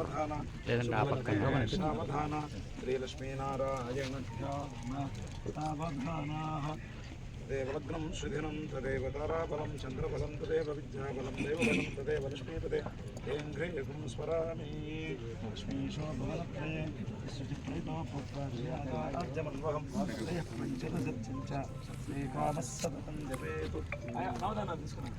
సావధాన సావధాన శ్రీలక్ష్మీనారాయణ దేవలగ్నం సుధినం తదేవ తారాబలం చంద్రబలం తదేవ విద్యాబలం దేవబలం తదేవ లక్ష్మీపదే హేంఘ్రేయగుం స్మరామి. లక్ష్మీశోభవనత్రయే సుచిత్రితో పుత్రాజ్యమన్వహం పంచదశత్యంచ శ్రీకామస్సతతం జపేతు. తీసుకున్నాను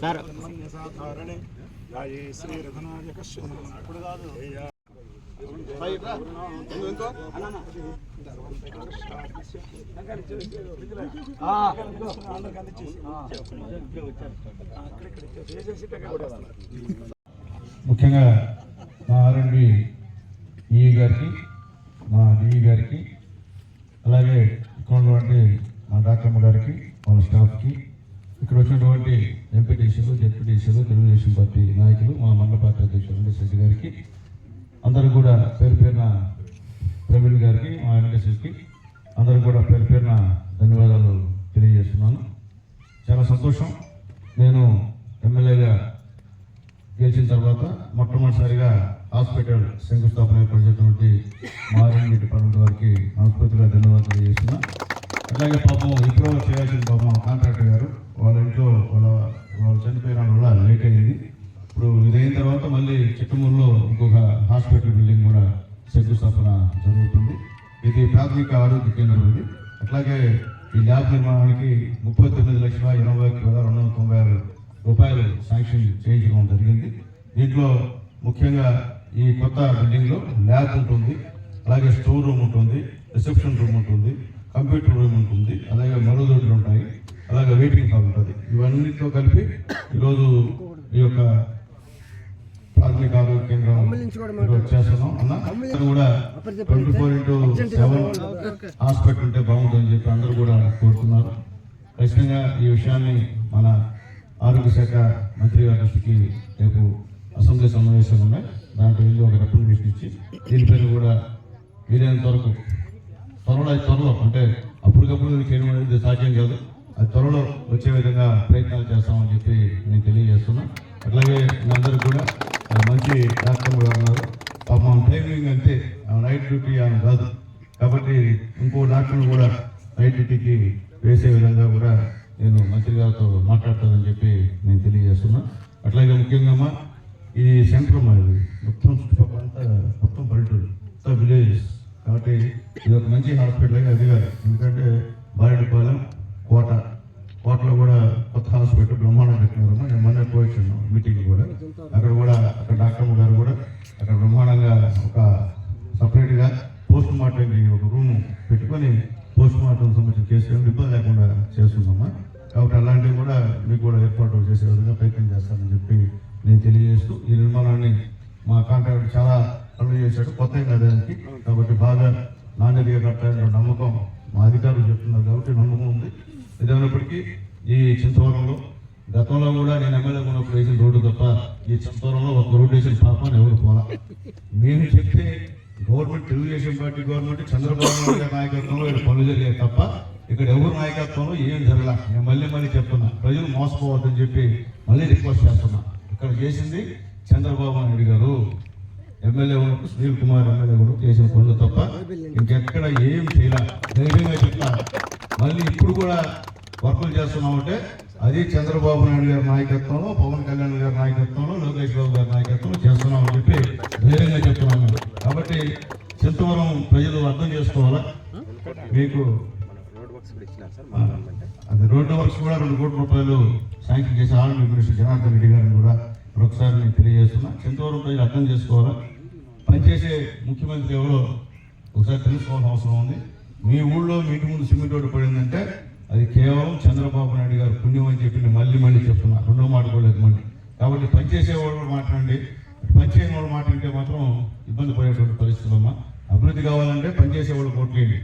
సార్. ముఖ్యంగా మా ఆర్ఎండి ఈ గారికి మా డిఈ గారికి అలాగే ఇక్కడ ఉన్నటువంటి మా గారికి వాళ్ళ స్టాఫ్కి ఇక్కడ వచ్చినటువంటి ఎంపీటీసీలు జెడ్పీటీసీలు తెలుగుదేశం పార్టీ నాయకులు మా మండల పార్టీ అధ్యక్షులు వెంకటేశ్వర గారికి అందరూ కూడా పేరు పేరున ప్రవీణ్ గారికి మా వెంకటేశ్వరికి అందరూ కూడా పేరు పేరున ధన్యవాదాలు తెలియజేస్తున్నాను. చాలా సంతోషం. నేను ఎమ్మెల్యేగా గెలిచిన తర్వాత మొట్టమొదటిసారిగా హాస్పిటల్ శంకుస్థాపన ఏర్పాటు చేసినటువంటి మారేండి డిపార్ట్మెంట్ వారికి మనస్ఫూర్తిగా ధన్యవాదాలు తెలియజేస్తున్నాను అట్లాగే పాపం ఇప్పుడు చేయాల్సిన పాపం కాంట్రాక్టర్ గారు. వాళ్ళ ఇంట్లో వాళ్ళ వాళ్ళు చనిపోయిన వల్ల లేట్ అయింది ఇప్పుడు ఇదైన తర్వాత మళ్ళీ చిట్టమూరులో ఇంకొక హాస్పిటల్ బిల్డింగ్ కూడా శంకుస్థాపన జరుగుతుంది. ఇది ప్రాథమిక ఆరోగ్య కేంద్రం ఇది. అట్లాగే ఈ ల్యాబ్ నిర్మాణానికి ముప్పై తొమ్మిది లక్షల ఎనభై ఒక వేల రెండు వందల తొంభై ఆరు రూపాయలు శాంక్షన్ చేయించడం జరిగింది. దీంట్లో ముఖ్యంగా ఈ కొత్త బిల్డింగ్లో ల్యాబ్ ఉంటుంది. అలాగే స్టోర్ రూమ్ ఉంటుంది. రిసెప్షన్ రూమ్ ఉంటుంది. కంప్యూటర్ రూమ్ ఉంటుంది. అలాగే మరుగుదొడ్లు ఉంటాయి. అలాగే వెయిటింగ్ హాల్ ఉంటుంది. ఇవన్నీతో కలిపి ఈరోజు ఈ యొక్క ప్రాథమిక ఆరోగ్య కేంద్రం చేస్తున్నాం. అన్న కూడా twenty four into seven hospital ఉంటే బాగుంటుందని చెప్పి అందరూ కూడా కోరుతున్నారు. ఖచ్చితంగా ఈ విషయాన్ని మన ఆరోగ్య శాఖ మంత్రి గారి దృష్టికి రేపు అసెంబ్లీ సమావేశాలు ఉన్నాయి. దాంట్లో వెళ్ళి ఒక రిప్రజెంటేషన్ ఇచ్చి దీనిపైన కూడా వీలైనంత వరకు త్వరలో త్వరలో అంటే అప్పటికప్పుడు చేయడం అనేది సాధ్యం కాదు. అది త్వరలో వచ్చే విధంగా ప్రయత్నాలు చేస్తామని చెప్పి నేను తెలియజేస్తున్నా. అట్లాగే అందరూ కూడా మంచి డాక్టర్ గారు ఉన్నారు పాపం టైమింగ్ అంతే ఆమె నైట్ డ్యూటీ ఆమె కాదు. కాబట్టి ఇంకో డాక్టర్లు కూడా నైట్ డ్యూటీకి వేసే విధంగా కూడా నేను మంత్రి గారితో మాట్లాడతానని చెప్పి నేను తెలియజేస్తున్నా. అట్లాగే ముఖ్యంగా ఇది సెంటర్ మాది మొత్తం చుట్టుపక్కల అంతా మొత్తం పల్లెటూరు మొత్తం విలేజెస్ కాబట్టి ఇది ఒక మంచి హాస్పిటల్ అది కాదు. ఎందుకంటే బారెడ్డిపాలెం కోట. కోటలో కూడా కొత్త హాస్పిటల్ బ్రహ్మాండం కట్టినారు నేను మొన్న పోయించాను మీటింగ్ కూడా. అక్కడ కూడా అక్కడ డాక్టర్ గారు కూడా అక్కడ బ్రహ్మాండంగా ఒక సపరేట్గా పోస్ట్ మార్టం ఒక రూమ్ పెట్టుకొని పోస్ట్ మార్టం సంబంధించిన కేసులు ఇబ్బంది లేకుండా చేస్తున్నామా? కాబట్టి అలాంటివి కూడా మీకు కూడా ఏర్పాటు చేసే విధంగా ప్రయత్నం చేస్తానని చెప్పి నేను తెలియజేస్తూ ఈ నిర్మాణాన్ని మా కాంట్రాక్టర్ చాలా పనులు చేశాడు. కొత్త ఏం దానికి కాబట్టి బాగా నాణ్యతగా కట్టాలనే నమ్మకం మా అధికారులు చెప్తున్నారు కాబట్టి నమ్మకం ఉంది. ఏదైనప్పటికీ ఈ చింతవరంలో గతంలో కూడా నేను ఎమ్మెల్యే ఉన్నప్పుడు వేసిన రోడ్డు తప్ప ఈ చింతవరంలో ఒక రోడ్డు వేసిన పాపాన్ని ఎవరు పోలా. నేను చెప్తే government Telugu Desam party government Chandrababu Naidu గారి నాయకత్వంలో ఇక్కడ పనులు జరిగాయి తప్ప ఇక్కడ ఎవరు నాయకత్వంలో ఏం జరగలా. నేను మళ్ళీ మళ్ళీ చెప్తున్నా ప్రజలు మోసపోవద్దని చెప్పి మళ్ళీ రిక్వెస్ట్ చేస్తున్నా. ఇక్కడ చేసింది చంద్రబాబు నాయుడు గారు. ఎమ్మెల్యే ఉన్నప్పుడు సునీల్ కుమార్ ఎమ్మెల్యే కూడా చేసిన పనులు తప్ప ఇంకెక్కడ ఏం చేయాల. ధైర్యంగా చెప్తా. మళ్ళీ ఇప్పుడు కూడా వర్కులు చేస్తున్నామంటే అది చంద్రబాబు నాయుడు గారి నాయకత్వంలో పవన్ కళ్యాణ్ గారి నాయకత్వంలో లోకేష్ బాబు గారి నాయకత్వంలో చేస్తున్నామని చెప్పి ధైర్యంగా చెప్తున్నాము కాబట్టి చింతవరం ప్రజలు అర్థం చేసుకోవాలా? మీకు అది రోడ్డు వర్క్స్ కూడా రెండు కోట్ల రూపాయలు శాంక్షన్ చేసి ఆర్మీ మినిస్టర్ జనార్దన్ రెడ్డి గారిని కూడా మరొకసారి నేను తెలియజేస్తున్నా. చింతవరం ప్రజలు అర్థం చేసుకోవాలా? పనిచేసే ముఖ్యమంత్రి ఎవరో ఒకసారి తెలుసుకోవాల్సిన అవసరం ఉంది. మీ ఊళ్ళో మీ ఇంటి ముందు సిమెంట్ రోడ్డు పడిందంటే అది కేవలం చంద్రబాబు నాయుడు గారు పుణ్యం అని చెప్పి మళ్ళీ మళ్ళీ చెప్తున్నా. రెండో మాట కూడా లేదు మళ్ళీ. కాబట్టి పనిచేసే వాళ్ళు మాట్లాడండి. పనిచేయని వాళ్ళు మాట్లాడితే మాత్రం ఇబ్బంది పడేటువంటి పరిస్థితులు అమ్మా. అభివృద్ధి కావాలంటే పనిచేసే వాళ్ళు కొట్టేయండి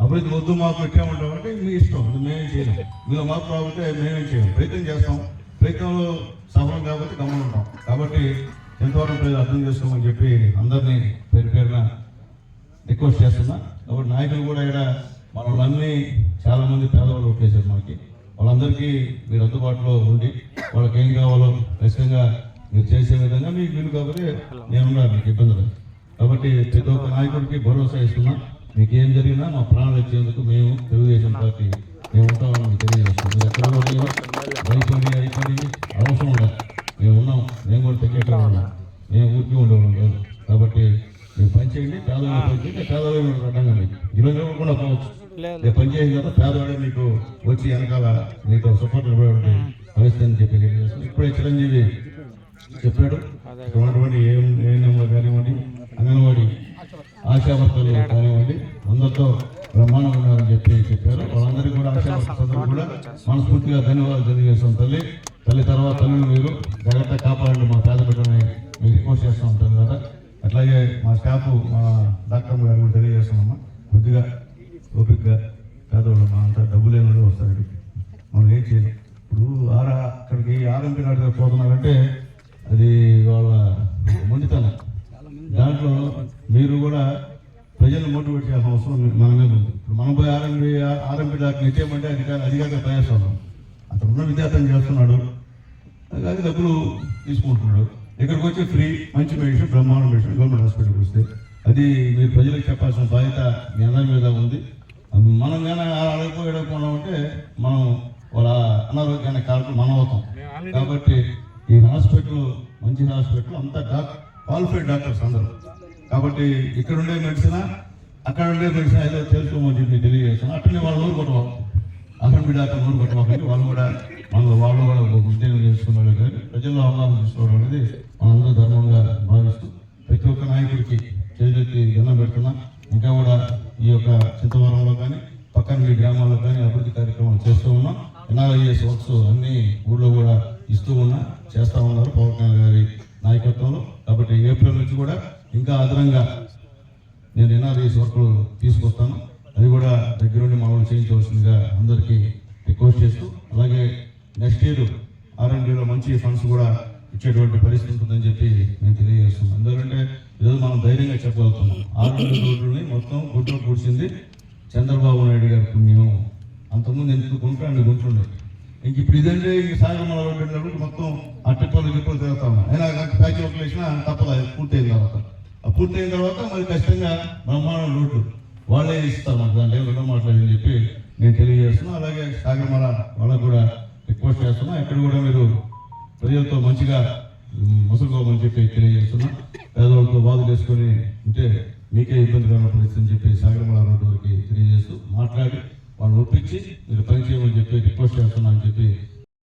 అభివృద్ధి వద్దు మాకు పెట్టామంటామంటే మీ ఇష్టం. మేమేం చేయలేం. మీరు మాకు రాబట్టే మేమేం చేయం ప్రయత్నం చేస్తాం. ప్రయత్నంలో సఫలం కాబట్టి గమనం ఉంటాం. కాబట్టి ఎంతవరకు ప్రజలు అర్థం చేసుకోమని చెప్పి అందరినీ పేరు పేరున రిక్వెస్ట్ చేస్తున్నా. కాబట్టి నాయకులు కూడా ఇక్కడ మన వాళ్ళన్నీ చాలామంది పేదవాళ్ళు ఓట్లేశారు మనకి. వాళ్ళందరికీ మీరు అందుబాటులో ఉండి వాళ్ళకి ఏం కావాలో ఖచ్చితంగా మీరు చేసే విధంగా మీకు వీలు కాబట్టి నేనున్నా మీకు ఇబ్బందులు కాబట్టి ప్రతి ఒక్క నాయకుడికి భరోసా ఇస్తున్నా. మీకు ఏం జరిగినా మా ప్రాణాలు ఇచ్చేందుకు మేము తెలుగుదేశం పార్టీ మేము ఉంటామని తెలియజేస్తున్నాం. మీరు ఎక్కడ కూడా అయిపోయి అయిపోయి అవసరం ఉండదు మేము ఉన్నాం మేము కూడా తగ్గేటోళ్ళం ఉన్నాం మేము ఊరికి ఉండేవాళ్ళం కాదు కాబట్టి మీరు పని చేయండి పేదవాళ్ళు పని చేయండి పేదవాళ్ళు అడ్డంగా మీకు ఈరోజు కూడా పోవచ్చు రేపు పని చేసిన తర్వాత పేదవాడే మీకు వచ్చి వెనకాల మీకు సపోర్ట్ ఇవ్వడం పరిస్థితి అని చెప్పి అప్పుడే చిరంజీవి చెప్పాడు. ఇక్కడ ఏం ఏఎన్ఎంలో కానివ్వండి అంగన్వాడీ ఆశావర్తలు కానివ్వండి అందరితో బ్రహ్మాండంగా ఉన్నారని చెప్పి చెప్పారు. వాళ్ళందరికీ కూడా ఆశావర్తలు కూడా మనస్ఫూర్తిగా ధన్యవాదాలు తెలియజేస్తాం తల్లి. తల్లి తర్వాత తల్లిని మీరు జాగ్రత్త కాపాడండి మా పేద బిడ్డని మీరు రిపోర్ట్ చేస్తూ ఉంటాం కదా. అట్లాగే మా స్టాఫ్ మా డాక్టర్ గారు కూడా తెలియజేస్తున్నామా? కొద్దిగా ఓపిక్గా పేదవాళ్ళు మా అంతా డబ్బు లేని వస్తారు. మనం ఏం చేయలేం. ఇప్పుడు ఆరా అక్కడికి ఆర్ఎంపీ నాటి పోతున్నారంటే అది వాళ్ళ మొండితనం. దాంట్లో మీరు కూడా ప్రజలు మోటివేట్ చేయాల్సిన అవసరం మన మీద ఉంది. ఇప్పుడు మనం పోయి ఆర్ఎంపీ ఆర్ఎంపీ దాకా నిత్యమంటే అది కా- అది కాక ప్రయాసం అతను ఉన్న విద్యార్థులు చేస్తున్నాడు. అది డబ్బులు తీసుకుంటున్నాడు. ఇక్కడికి వచ్చి ఫ్రీ మంచి మెడిసిన్ బ్రహ్మాండ మెడిసిన్ గవర్నమెంట్ హాస్పిటల్కి వస్తే అది మీరు ప్రజలకు చెప్పాల్సిన బాధ్యత మీ అందరి మీద ఉంది. మనం కానీ అడగపోయడం అంటే మనం వాళ్ళ అనారోగ్యానికి కారణం మనం అవుతాం కాబట్టి ఈ హాస్పిటల్ మంచి హాస్పిటల్ అంతా డాక్ క్వాలిఫైడ్ డాక్టర్స్ అందరూ. కాబట్టి ఇక్కడ ఉండే మెడిసిన్ అక్కడ ఉండే మెడిసిన్ ఏదో తెలుసుకోమని చెప్పి తెలియజేస్తాను అట్లనే వాళ్ళు నూరు కొట్టవాలి అక్కడ మీ డాక్టర్ నూరు కొట్టవాలి వాళ్ళు కూడా మన వాళ్ళు కూడా ఒక ఉద్యోగం చేసుకున్నారు కానీ ప్రజల్లో అవగాహన తీసుకోవడం అనేది మనందరూ ధర్మంగా భావిస్తూ ప్రతి ఒక్క నాయకుడికి చేతులెత్తి దండం పెడుతున్నా. ఇంకా కూడా ఈ యొక్క చింతవరంలో కానీ పక్కన మీ గ్రామాల్లో కానీ అభివృద్ధి కార్యక్రమాలు చేస్తూ ఉన్నాం. ఎన్ఆర్ఐఎస్ వర్క్స్ అన్ని ఊళ్ళో కూడా ఇస్తూ ఉన్నా చేస్తూ ఉన్నారు పవన్ కళ్యాణ్ గారి నాయకత్వంలో. కాబట్టి ఏప్రిల్ నుంచి కూడా ఇంకా అదనంగా నేను ఎన్ఆర్ఐఎస్ వర్క్లు తీసుకొస్తాను. అది కూడా దగ్గరుండి మామూలు చేయించవలసిందిగా అందరికీ రిక్వెస్ట్ చేస్తూ అలాగే నెక్స్ట్ ఇయర్ ఆర్ఎండ్లో మంచి ఫండ్స్ కూడా ఇచ్చేటువంటి పరిస్థితి ఉంటుందని చెప్పి నేను తెలియజేస్తున్నాను. ఎందుకంటే ఈరోజు మనం ధైర్యంగా చెప్పగలుగుతున్నాం. ఆర్ఎండ్ రోడ్లని మొత్తం గుంటలు కూర్చింది చంద్రబాబు నాయుడు గారి పుణ్యం. అంతకుముందు ఎందుకు గుంటుండే గుంటుండే ఇంక ఇప్పుడు ఇదంటే ఇంక సాగమల రోడ్డు వెళ్ళినప్పుడు మొత్తం అట్టపల్లి గిప్పలు తిరుగుతా ఉన్నాం అయినా ప్యాచ్ వర్క్ వేసినా తప్పదు పూర్తయిన తర్వాత. ఆ పూర్తయిన తర్వాత మరి ఖచ్చితంగా బ్రహ్మాండ రోడ్డు వాళ్ళే ఇస్తారు మాకు దాంట్లో ఏం రెండో మాట్లాడని చెప్పి నేను తెలియజేస్తున్నాను అలాగే సాగమల వాళ్ళకు కూడా రిక్వెస్ట్ చేస్తున్నా. ఇక్కడ కూడా మీరు ప్రజలతో మంచిగా మ్, చెప్పి తెలియజేస్తున్నా. పేదవాళ్ళతో బాధలు చేసుకొని ఉంటే మీకే ఇబ్బందికరమైన పరిస్థితి అని చెప్పి సాగరమల రోడ్డు వరకు తెలియజేస్తూ మాట్లాడి వాళ్ళు ఒప్పించి మీరు పని చేయమని చెప్పి రిక్వెస్ట్ చేస్తున్నా అని చెప్పి